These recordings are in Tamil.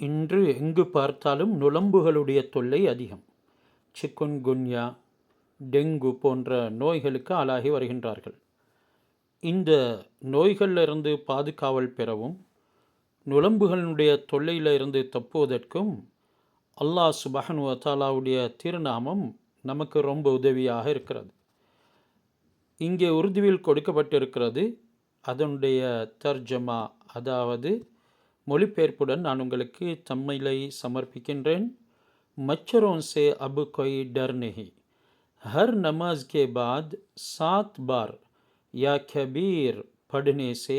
இன்று எங்கு பார்த்தாலும் நுளம்புகளுடைய தொல்லை அதிகம். சிக்குன்குன்யா டெங்கு போன்ற நோய்களுக்கு ஆளாகி வருகின்றார்கள். இந்த நோய்களிலிருந்து பாதுகாவல் பெறவும் நுளம்புகளுடைய தொல்லையிலிருந்து தப்புவதற்கும் அல்லாஹ் சுபஹன் வத்தாலாவுடைய திருநாமம் நமக்கு ரொம்ப உதவியாக இருக்கிறது. இங்கே உருதுவில் கொடுக்கப்பட்டிருக்கிறது அதனுடைய தர்ஜமா அதாவது மொழிபெயர்ப்புடன் நான் உங்களுக்கு தம்மிலை சமர்ப்பிக்கின்றேன் मच्छरों से अब कोई डर नहीं हर नमाज के बाद सात बार या खबीर पढ़ने से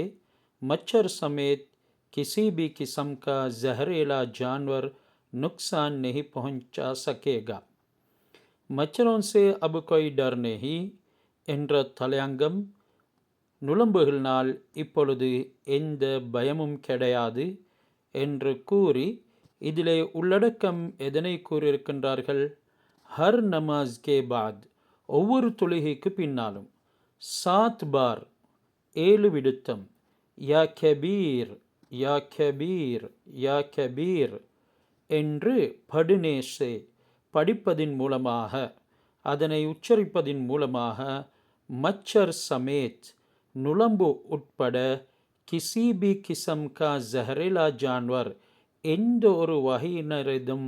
मच्छर समेत किसी भी किस्म का जहरीला जानवर नुकसान नहीं पहुंचा सकेगा मच्छरों से अब कोई डर नहीं என்ற தலையங்கம் நுளம்புகளினால் இப்பொழுது எந்த பயமும் கிடையாது என்று கூறி இதிலே உள்ளடக்கம் எதனை கூறியிருக்கின்றார்கள்? ஹர் நமாஸ் கே பாத் ஒவ்வொரு தொழுகைக்கு பின்னாலும். சாத் பார் ஏழு விடுத்தம். யா கபீர் யா கபீர் யா கபீர் என்று படுநேசே படிப்பதின் மூலமாக அதனை உச்சரிப்பதின் மூலமாக மச்சர் சமேத் நுளம்பு உட்பட கிசிபி கிசம் கா ஜஹரேலா ஜான்வர் எந்த ஒரு வகையினரிதும்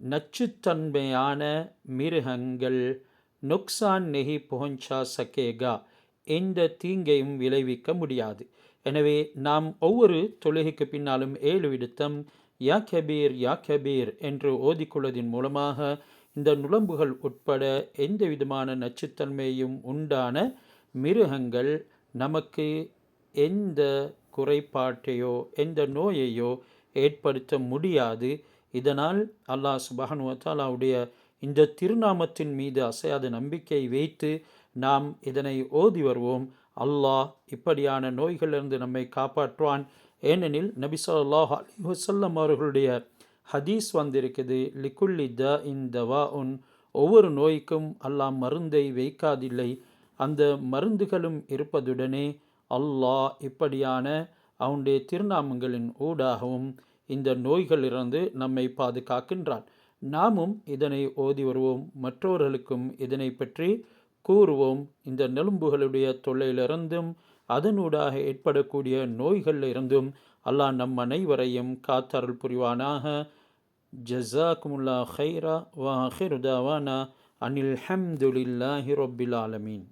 நச்சுத்தன்மையான மிருகங்கள் நுக்சான் நெகி புகஞ்சா சகேகா எந்த தீங்கையும் விளைவிக்க முடியாது. எனவே நாம் ஒவ்வொரு தொழுகைக்கு பின்னாலும் ஏழு விடுத்தம் யா கபீர் யா கபீர் என்று ஓதிக்கொள்வதன் மூலமாக இந்த நுளம்புகள் உட்பட எந்த விதமான நச்சுத்தன்மையும் உண்டான மிருகங்கள் நமக்கு எந்த குறைபாட்டையோ எந்த நோயையோ ஏற்படுத்த முடியாது. இதனால் அல்லாஹ் சுபஹனுவத்தாலாவுடைய இந்த திருநாமத்தின் மீது அசையாத நம்பிக்கை வைத்து நாம் இதனை ஓதி வருவோம். அல்லாஹ் இப்படியான நோய்களிலிருந்து நம்மை காப்பாற்றுவான். ஏனெனில் நபி சொல்லாஹ் அலி வசல்லம் அவர்களுடைய ஹதீஸ் வந்திருக்குது லிக்குல்லி த இன் தவா உன். ஒவ்வொரு நோய்க்கும் அல்லாஹ் மருந்தை வைக்காதில்லை. அந்த மருந்துகளும் இருப்பதுடனே அல்லாஹ் இப்படியான அவனுடைய திருநாமங்களின் ஊடாகவும் இந்த நோய்களிலிருந்து நம்மை பாதுகாக்கின்றான். நாமும் இதனை ஓதி வருவோம். மற்றவர்களுக்கும் இதனை பற்றி கூறுவோம். இந்த நெலும்புகளுடைய தொல்லையிலிருந்தும் அதனூடாக ஏற்படக்கூடிய நோய்களிலிருந்தும் அல்லாஹ் நம் அனைவரையும் காத்தருள் புரிவானாக. ஜஸாக்குமுல்லா ஹைரா வாஹிருதாவானா அனில் ஹம்துலில்லாஹி ரொப்பில் ஆலமீன்.